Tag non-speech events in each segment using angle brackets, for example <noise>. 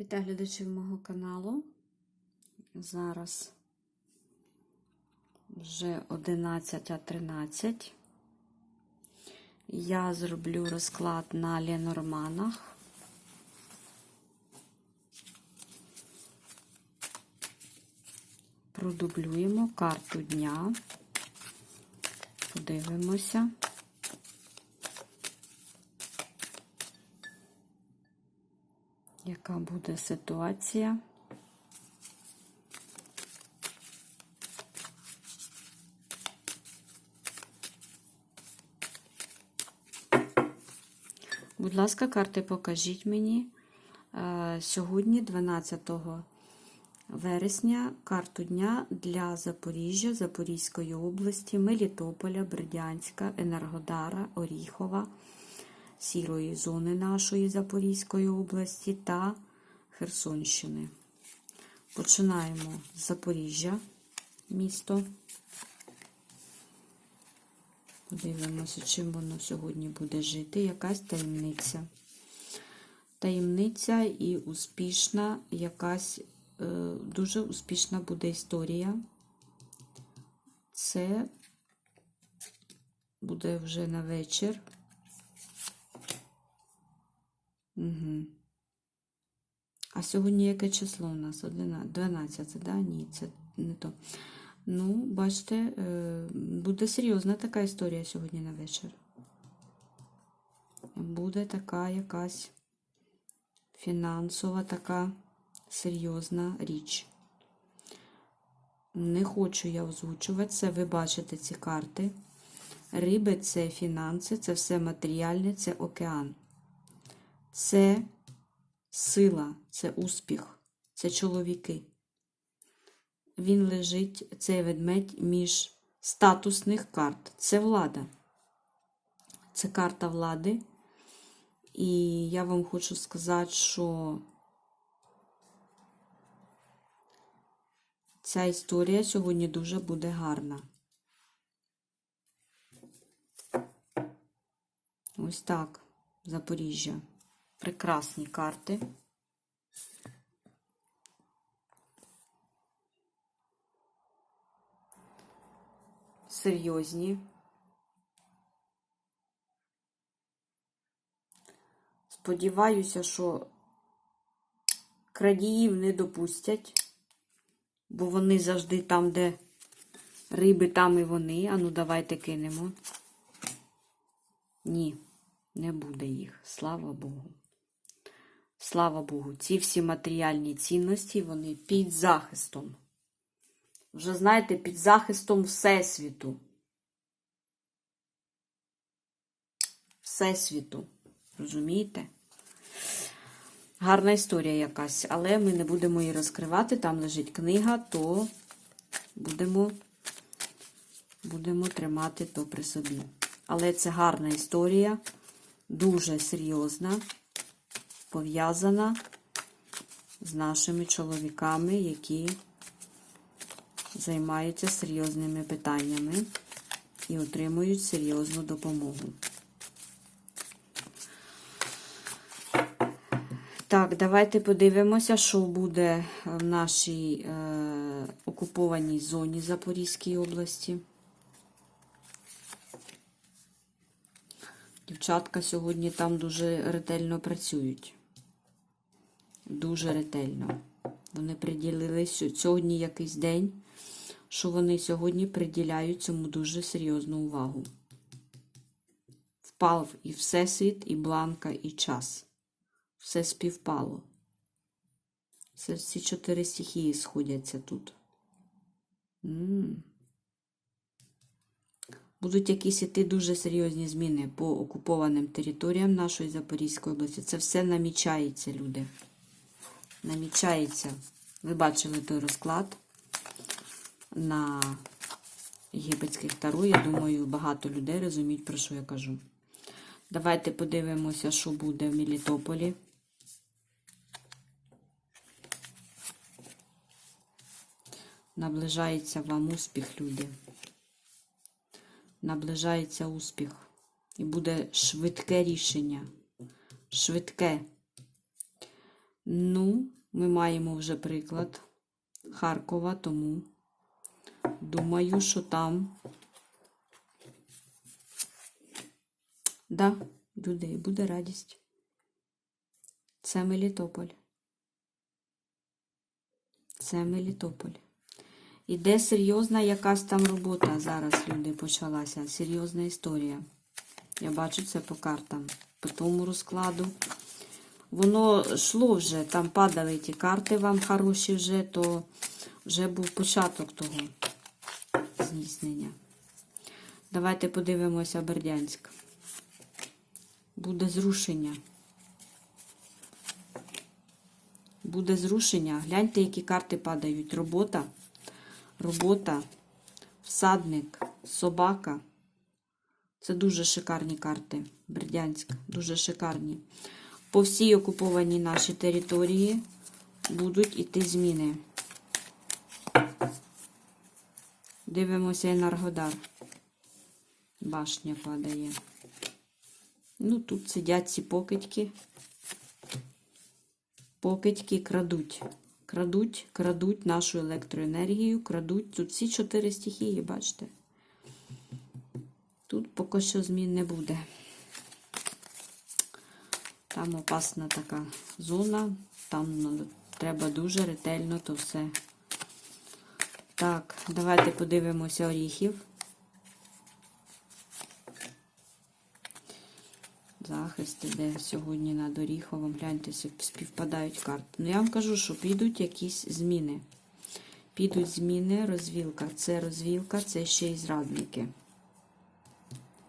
Вітаю глядачів мого каналу. Зараз вже 11.13. Я зроблю розклад на Ленорманах. Продублюємо карту дня. Подивимося. Яка буде ситуація? Будь ласка, карти покажіть мені. Е, Сьогодні, 12 вересня, карту дня для Запоріжжя, Запорізької області, Мелітополя, Бердянська, Енергодара, Оріхова, Сірої зони нашої Запорізької області та Херсонщини. Починаємо з Запоріжжя, місто. Подивимося, чим воно сьогодні буде жити. Якась таємниця. Таємниця і успішна, якась е, дуже успішна буде історія. Це буде вже на вечір. Угу. А сьогодні яке число у нас? 11, 12, да? Ні, це не то. Ну, бачите, е, буде серйозна така історія сьогодні на вечір. Буде така якась фінансова, така серйозна річ. Не хочу я озвучувати це, ви бачите ці карти. Риби це фінанси, це все матеріальне, це океан. Це сила, це успіх, це чоловіки. Він лежить, цей ведмедь, між статусних карт. Це влада. Це карта влади. І я вам хочу сказати, що ця історія сьогодні дуже буде гарна. Ось так, Запоріжжя. Прекрасні карти. Серйозні. Сподіваюся, що крадіїв не допустять, бо вони завжди там, де риби, там і вони. Ану, давайте кинемо. Ні, не буде їх. Слава Богу. Слава Богу, ці всі матеріальні цінності, вони під захистом. Вже, знаєте, під захистом Всесвіту. Всесвіту. Розумієте? Гарна історія якась, але ми не будемо її розкривати. Там лежить книга, то будемо, будемо тримати то при собі. Але це гарна історія, дуже серйозна, пов'язана з нашими чоловіками, які займаються серйозними питаннями і отримують серйозну допомогу. Так, давайте подивимося, що буде в нашій е, окупованій зоні Запорізької області. Дівчатка сьогодні там дуже ретельно працюють. Дуже ретельно. Вони приділили сьогодні якийсь день, що вони сьогодні приділяють цьому дуже серйозну увагу. Впав і Всесвіт, і бланка, і час. Все співпало. Все, всі чотири стихії сходяться тут. М -м -м. Будуть якісь іти дуже серйозні зміни по окупованим територіям нашої Запорізької області. Це все намічається, люди. Намічається. Ви бачили той розклад на єгипетських таро. Я думаю, багато людей розуміють, про що я кажу. Давайте подивимося, що буде в Мелітополі. Наближається вам успіх, люди. Наближається успіх. І буде швидке рішення. Швидке. Ну, ми маємо вже приклад Харкова, тому думаю, що там. Да, людей буде радість. Це Мелітополь. Це Мелітополь. Іде серйозна якась там робота зараз, люди, почалася. Серйозна історія. Я бачу це по картам, по тому розкладу. Воно йшло вже, там падали ті карти вам хороші вже, то вже був початок того здійснення. Давайте подивимося Бердянськ. Буде зрушення. Буде зрушення. Гляньте, які карти падають. Робота, робота, всадник, собака. Це дуже шикарні карти. Бердянськ. Дуже шикарні. По всій окупованій нашій території будуть іти зміни. Дивимося Енергодар. Башня падає. Ну, тут сидять ці покидьки. Покидьки крадуть. Крадуть, крадуть нашу електроенергію, крадуть. Тут всі чотири стихії, бачите? Тут поки що змін не буде. Там опасна така зона, там ну, треба дуже ретельно то все. Так, давайте подивимося оріхів. Захист іде сьогодні над Оріховим. Гляньте, співпадають карти. Ну, я вам кажу, що підуть якісь зміни. Підуть зміни, розвілка. Це розвілка, це ще й зрадники.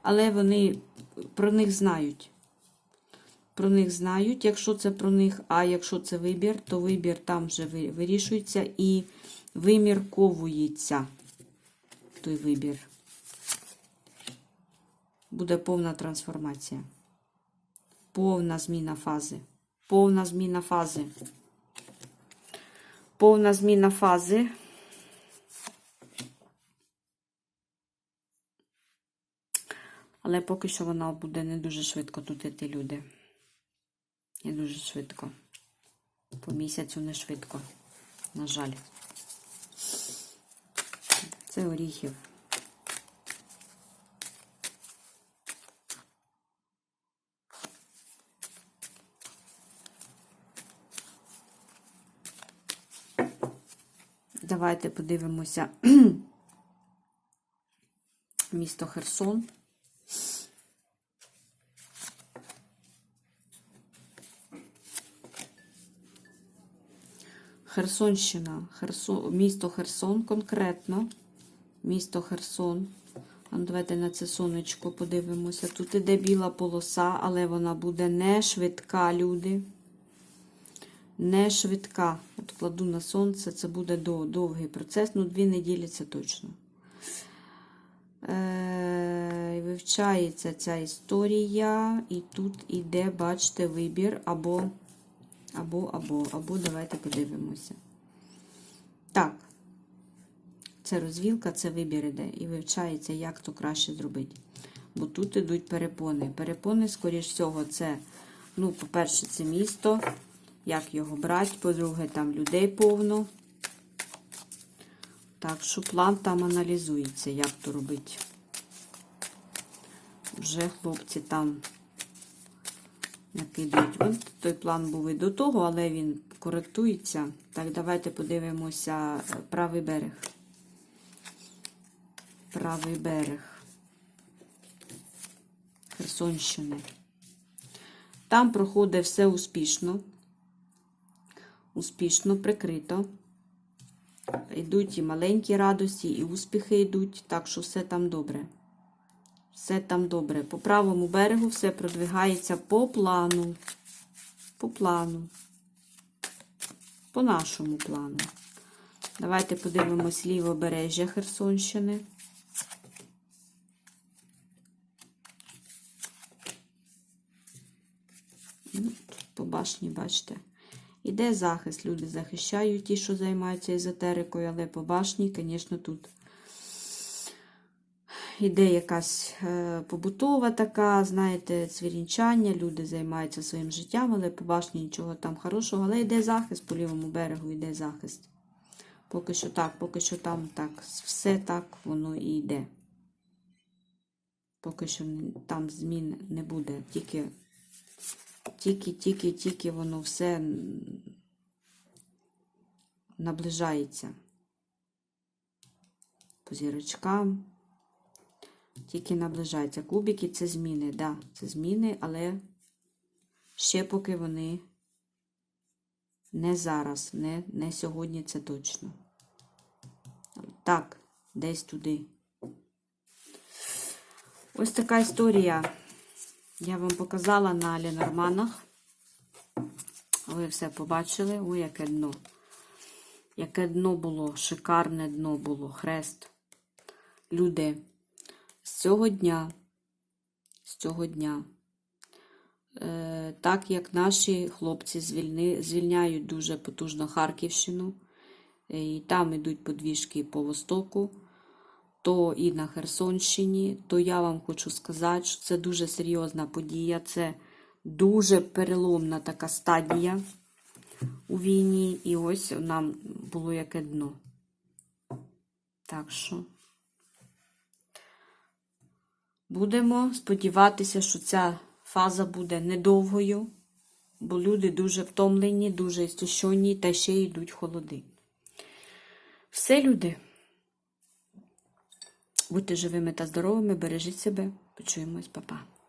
Але вони про них знають. Про них знають, якщо це про них, а якщо це вибір, то вибір там вже вирішується і вимірковується той вибір. Буде повна трансформація. Повна зміна фази. Повна зміна фази. Повна зміна фази. Але поки що вона буде не дуже швидко тут іти люди. Не дуже швидко. По місяцю не швидко. На жаль. Це оріхів. Давайте подивимося <clears throat> місто Херсон. Херсонщина, Херсон, місто Херсон конкретно. Місто Херсон. Давайте на це сонечко подивимося. Тут іде біла полоса, але вона буде не швидка, люди. Не швидка. От кладу на сонце, це буде довгий процес. Ну, дві неділі це точно. Е, Вивчається ця історія, і тут іде, бачите, вибір або. Або, або, або давайте подивимося. Так, це розвілка, це вибір іде. І вивчається, як то краще зробити. Бо тут ідуть перепони. Перепони, скоріш всього, це, ну, по-перше, це місто. Як його брати, по-друге, там людей повно. Так що план там аналізується, як то робити. Вже хлопці там накидають. Вон той план був і до того, але він коректується. Так, давайте подивимося правий берег. Правий берег Херсонщини. Там проходить все успішно. Успішно прикрито. Йдуть і маленькі радості, і успіхи йдуть, так що все там добре. Все там добре. По правому берегу все продвигається по плану. По плану. По нашому плану. Давайте подивимось лівобережжя Херсонщини. Ну, по башні, бачите. Іде захист. Люди захищають ті, що займаються езотерикою, але по башні, звісно, тут іде якась е, побутова така, знаєте, цвірінчання, люди займаються своїм життям, але по башні нічого там хорошого, але йде захист по лівому берегу, йде захист. Поки що так, поки що там так, все так воно і йде. Поки що там змін не буде. Тільки, тільки, тільки, тільки воно все наближається. По зірочкам. Тільки наближається. Кубики це зміни, да, це зміни, але ще поки вони не зараз, не, не сьогодні це точно. Так, десь туди. Ось така історія. Я вам показала на Ленорманах. Ви все побачили. Ой, яке дно. Яке дно було, шикарне дно було, хрест. Люди, з цього дня, з цього дня, е, так як наші хлопці звільни, звільняють дуже потужно Харківщину, е, і там йдуть подвіжки по Востоку, то і на Херсонщині, то я вам хочу сказати, що це дуже серйозна подія, це дуже переломна така стадія у війні, і ось нам було яке дно. Так що будемо сподіватися, що ця фаза буде недовгою, бо люди дуже втомлені, дуже істощені, та ще йдуть холоди. Все, люди. Будьте живими та здоровими, бережіть себе. Почуємось, па-па.